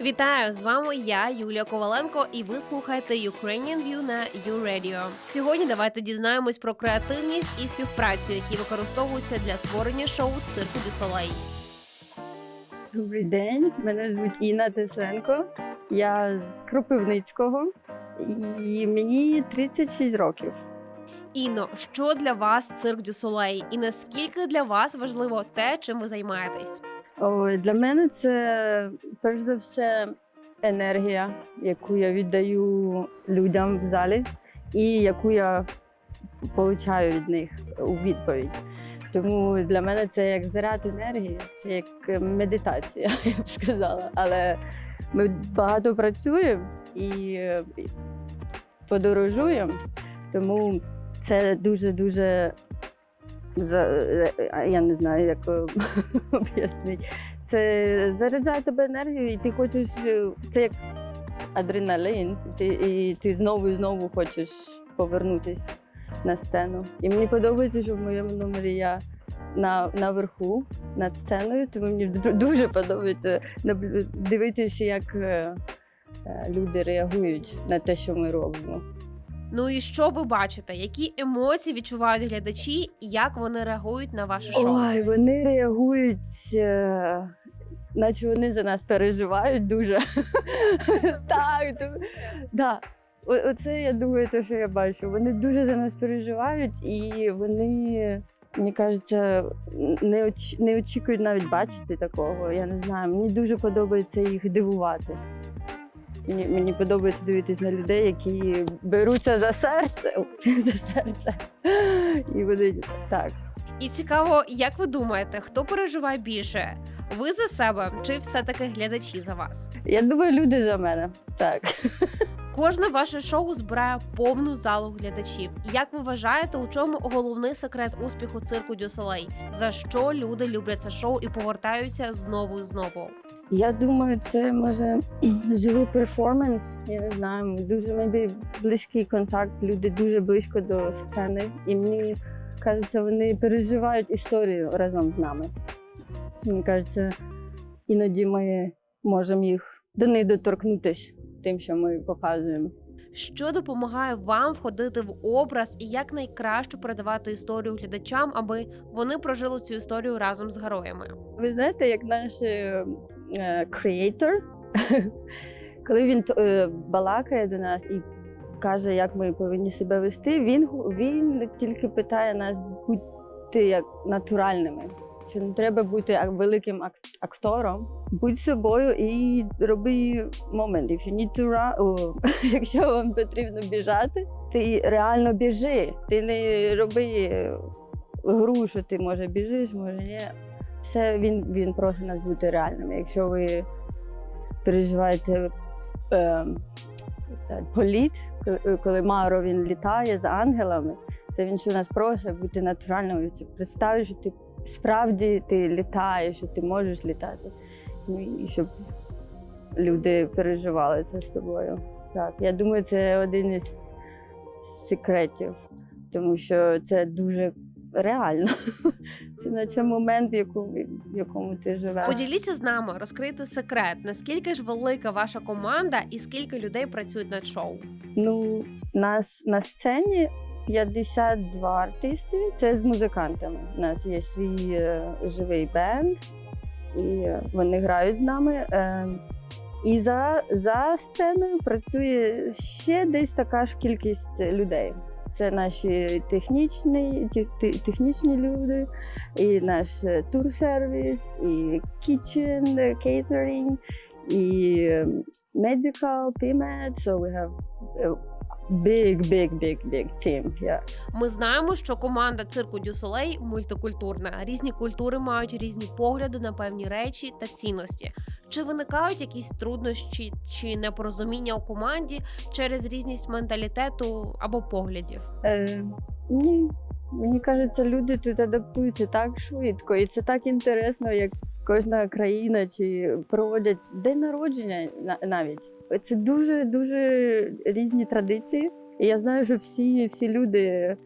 Вітаю з вами я, Юлія Коваленко, і ви слухаєте Ukrainian View на U-Radio. Сьогодні давайте дізнаємось про креативність і співпрацю, які використовуються для створення шоу цирку Дю Солей. Добрий день, мене звуть Інна Тесленко. Я з Кропивницького і мені 36 років. Інно, що для вас цирк Дю Солей, і наскільки для вас важливо те, чим ви займаєтесь? Ой, для мене це перш за все енергія, яку я віддаю людям в залі, і яку я получаю від них у відповідь. Тому для мене це як заряд енергії, це як медитація, я б сказала. Але ми багато працюємо і е, подорожуємо, тому це дуже-дуже за е, я не знаю, як е, об'яснити. Це заряджає тебе енергію, і ти хочеш. е, Це як адреналін, ти, і ти знову і знову хочеш повернутися на сцену. І мені подобається, що в моєму номері я на, наверху над сценою, тому мені ду- дуже подобається дивитися, як е, е, люди реагують на те, що ми робимо. Ну і що ви бачите? Які емоції відчувають глядачі, і як вони реагують на ваше шоу? Ой, вони реагують, е, наче вони за нас переживають дуже. так, да. Оце я думаю, те, що я бачу. Вони дуже за нас переживають, і вони, мені кажеться, не, оч... не очікують навіть бачити такого. Я не знаю. Мені дуже подобається їх дивувати. Мені, мені подобається дивитись на людей, які беруться за серце, за серце. І вони так. І цікаво, як ви думаєте, хто переживає більше? Ви за себе чи все-таки глядачі за вас? Я думаю, люди за мене. Так. Кожне ваше шоу збирає повну залу глядачів. Як ви вважаєте, у чому головний секрет успіху цирку Дю Солей? За що люди люблять це шоу і повертаються знову і знову? Я думаю, це може живий перформанс. Я не знаю, дуже maybe, близький контакт. Люди дуже близько до сцени. І мені кажеться, вони переживають історію разом з нами. Мені кажеться, іноді ми можемо їх до них доторкнутися тим, що ми показуємо. Що допомагає вам входити в образ і як найкраще передавати історію глядачам, аби вони прожили цю історію разом з героями? Ви знаєте, як наш креатор, коли він е, балакає до нас і каже, як ми повинні себе вести, він, він тільки питає нас бути як натуральними. Що не треба бути великим актором. Будь собою і роби момент. If you need to run, о, якщо вам потрібно біжати, ти реально біжи. Ти не роби гру, що ти може біжиш, може ні. Все він, він просить нас бути реальними. Якщо ви переживаєте е, політ, коли- Маро він літає за ангелами, це він що нас просить бути натуральними. Це Представ, що ти справді ти літаєш, що ти можеш літати. Ну, І щоб люди переживали це з тобою. Так, я думаю, це один із секретів, тому що це дуже реально. Це момент, в якому, в якому ти живеш. Поділіться з нами, розкрийте секрет, наскільки ж велика ваша команда і скільки людей працюють над шоу. Ну, нас на сцені 52 артисти. Це з музикантами. У нас є свій е, живий бенд, і вони грають з нами. Е, і за, за сценою працює ще десь така ж кількість людей. Це наші технічні, технічні люди, і наш е, тур-сервіс, і kitchen, е, catering, і е, medical, PMED. So we have a big, big, big, big team here. Ми знаємо, що команда цирку Дю мультикультурна. Різні культури мають різні погляди на певні речі та цінності. Чи виникають якісь труднощі чи непорозуміння у команді через різність менталітету або поглядів? Е, ні, мені кажеться, люди тут адаптуються так швидко, і це так інтересно, як кожна країна чи проводять день народження на- навіть. Це дуже дуже різні традиції. І я знаю, що всі, всі люди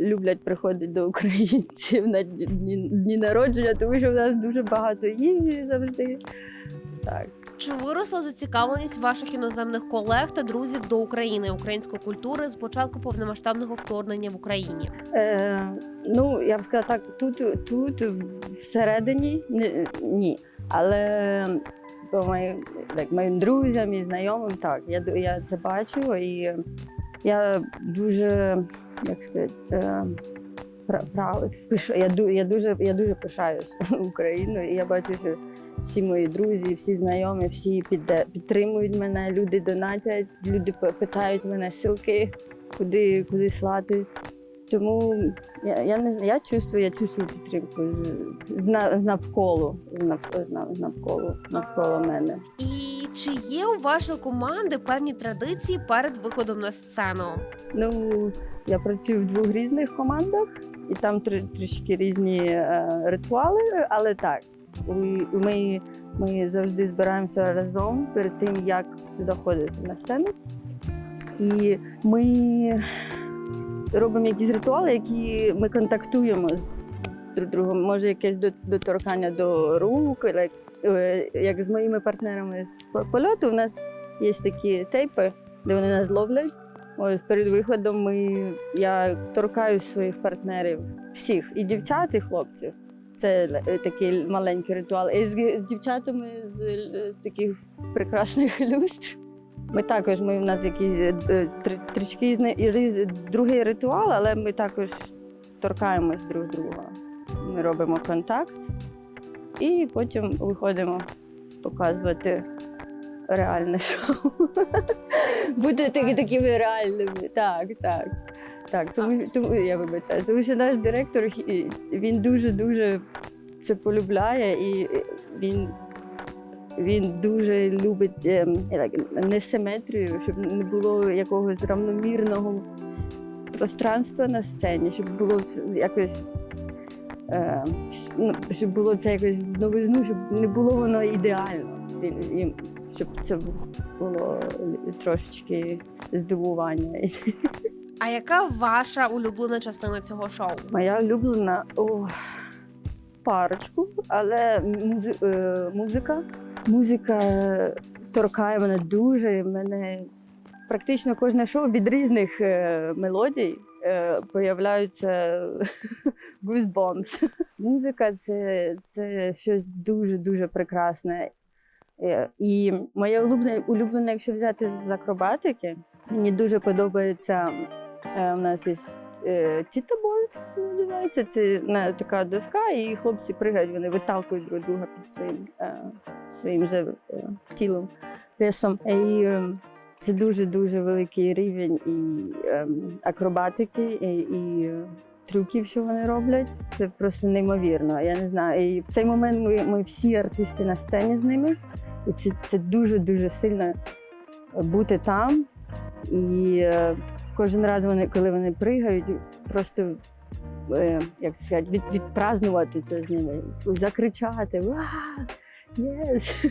люблять приходити до українців на дні, дні народження, тому що в нас дуже багато їжі завжди. Так. Чи виросла зацікавленість ваших іноземних колег та друзів до України української культури з початку повномасштабного вторгнення в Україні? Е, ну, я б сказала так, тут, тут всередині ні. ні. Але по моїм, like, моїм друзям і знайомим, так, я, я це бачу і я дуже, як сказати, е, я, я, дуже, я дуже пишаюсь Україною, і я бачу, що всі мої друзі, всі знайомі, всі підтримують мене, люди донатять, люди питають мене силки, куди, куди слати. Тому я, я не я чувствую, я чувствую підтримку з, з на- навколо, з нав, навколо, навколо мене. Чи є у вашої команди певні традиції перед виходом на сцену? Ну, я працюю в двох різних командах, і там тр, трішки різні е, ритуали, але так. Ми, ми, завжди збираємося разом перед тим, як заходити на сцену. І ми робимо якісь ритуали, які ми контактуємо з друг другом. Може, якесь доторкання до рук, як з моїми партнерами з польоту. У нас є такі тейпи, де вони нас ловлять. Ось перед виходом ми, я торкаю своїх партнерів, всіх, і дівчат, і хлопців. Це е, такий маленький ритуал. І з, з дівчатами з, з таких прекрасних люстр. Ми також, ми, у нас якісь е, е, тр- трішки другий ритуал, але ми також торкаємось друг друга. Ми робимо контакт і потім виходимо показувати реальне шоу. Бути таки, такими реальними. Так, так. Так, тому, тому я вибачаю, тому що наш директор він дуже-дуже це полюбляє і він, він дуже любить ем, як, несиметрію, щоб не було якогось равномірного пространства на сцені, щоб було якось. Е, ну, щоб було це якось новизну, щоб не було воно ідеально. І щоб це було трошечки здивування. А яка ваша улюблена частина цього шоу? Моя улюблена о, парочку, але музи, е, музика. Музика торкає мене дуже. Мене практично кожне шоу від різних е, мелодій е, появляються goosebumps. Музика це, це щось дуже-дуже прекрасне. Е, І моє улюблене, улюблене, якщо взяти з акробатики, мені дуже подобається. е, У нас є е, тітаборд, називається. Це така доска, і хлопці пригають, вони виталкують друг друга під своїм, своїм же тілом, весом. І це дуже-дуже великий рівень і е, акробатики, і, трюків, що вони роблять. Це просто неймовірно. Я не знаю. І в цей момент ми, ми всі артисти на сцені з ними. І це, це дуже-дуже сильно бути там. І е, кожен раз вони, коли вони пригають, просто е, як сказати, від, відпразнувати це з ними, закричати. «Ва! Yes!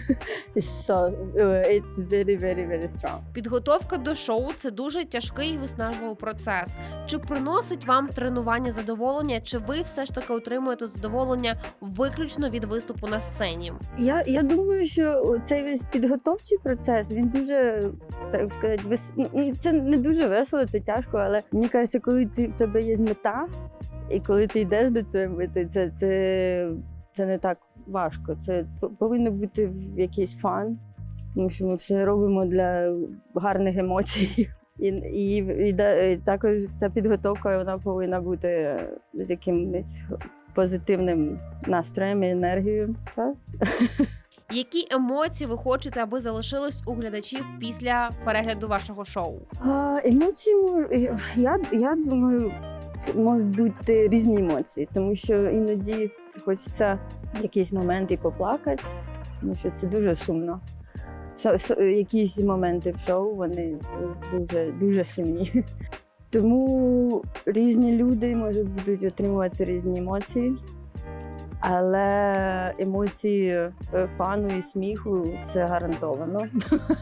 So, е, it's very, very, very strong. Підготовка до шоу це дуже тяжкий і виснажливий процес. Чи приносить вам тренування задоволення, чи ви все ж таки отримуєте задоволення виключно від виступу на сцені? Я, я думаю, що цей весь підготовчий процес він дуже так сказати, вес... це не дуже весело, це тяжко, але мені кажеться, коли ти в тебе є мета, і коли ти йдеш до цієї мети, це, це, це не так важко. Це повинно бути якийсь фан, тому що ми все робимо для гарних емоцій. І, і, і, і також ця підготовка вона повинна бути з якимось позитивним настроєм і енергією. Так? Які емоції ви хочете, аби залишились у глядачів після перегляду вашого шоу? А, емоції я, я думаю, можуть бути різні емоції, тому що іноді хочеться в якийсь момент і поплакати, тому що це дуже сумно. Якісь моменти в шоу вони дуже, дуже сумні. Тому різні люди може будуть отримувати різні емоції. Але емоції е, фану і сміху це гарантовано.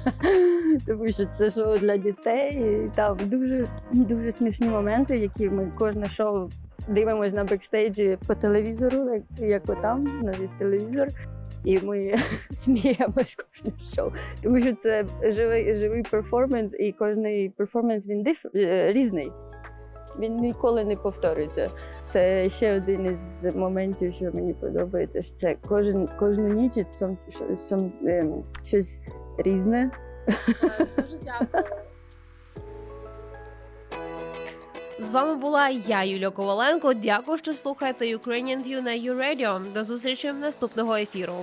Тому що це шоу для дітей. І там дуже, дуже смішні моменти, які ми кожне шоу дивимося на бекстейджі по телевізору, як, як отам, на весь телевізор. І ми сміємось кожне шоу. Тому що це живий, живий перформанс, і кожний перформанс він диф, е, різний. Він ніколи не повторюється. Це ще один із моментів, що мені подобається. що Це кожен, кожну ніч сам, сам, ем, щось різне. Дуже дякую. З вами була я, Юлія Коваленко. Дякую, що слухаєте Ukrainian View на YouRadio. До зустрічі наступного ефіру.